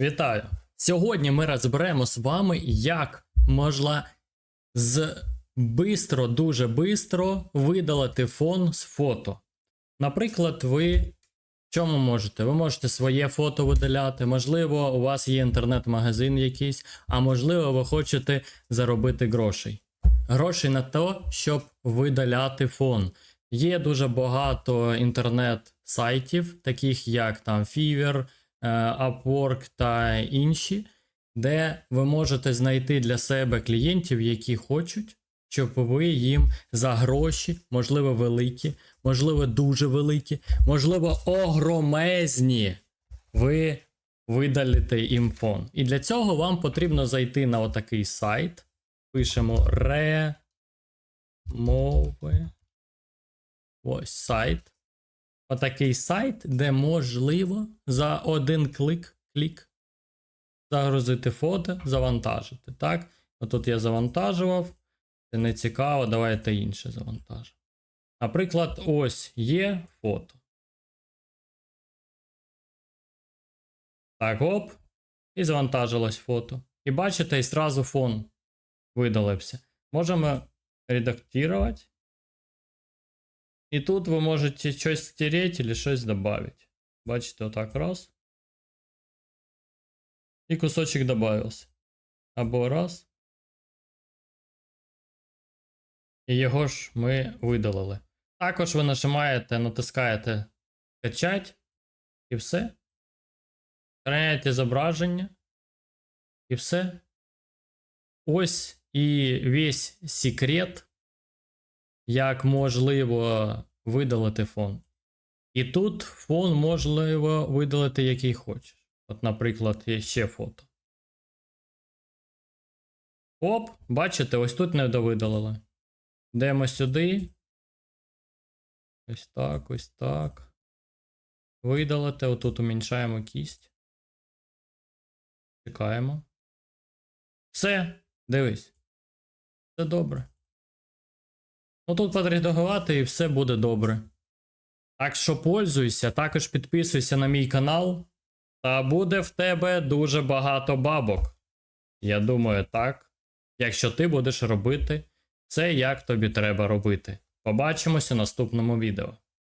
Вітаю! Сьогодні ми розберемо з вами, як можна з бистро, дуже бистро видалити фон з фото. Наприклад, ви чому можете? Ви можете своє фото видаляти, можливо, у вас є інтернет-магазин якийсь, а можливо, ви хочете заробити грошей. Грошей на те, щоб видаляти фон. Є дуже багато інтернет-сайтів, таких як там Fiverr, Upwork та інші, де ви можете знайти для себе клієнтів, які хочуть, щоб ви їм за гроші, можливо, великі, можливо, дуже великі, можливо, огромезні, ви видалите їм фон. І для цього вам потрібно зайти на отакий сайт. Пишемо ремови. Ось сайт. Отакий сайт, де можливо за один клик, клік загрузити фото, завантажити. Так? Отут я завантажував. Це не цікаво, давайте інше завантажимо. Наприклад, ось є фото. Так, оп. І завантажилось фото. І бачите, і зразу фон видалився. Можемо редактувати. І тут ви можете щось стереть или щось додати. Бачите, отак раз. І кусочок додався. Або раз. І його ж ми видалили. Також ви нажимаєте, натискаєте качать. І все. Збираєте зображення. І все. Ось і весь секрет як можливо видалити фон. І тут фон можливо видалити який хочеш. От, наприклад, є ще фото. Оп, бачите, ось тут не довидалили. Йдемо сюди. Ось так, ось так. Видалити. Отут уміншаємо кість. Чекаємо. Все, дивись. Все добре. Ну тут подрядувати і все буде добре. Так що пользуйся, також підписуйся на мій канал, та буде в тебе дуже багато бабок. Я думаю, так. Якщо ти будеш робити це, як тобі треба робити. Побачимося в наступному відео.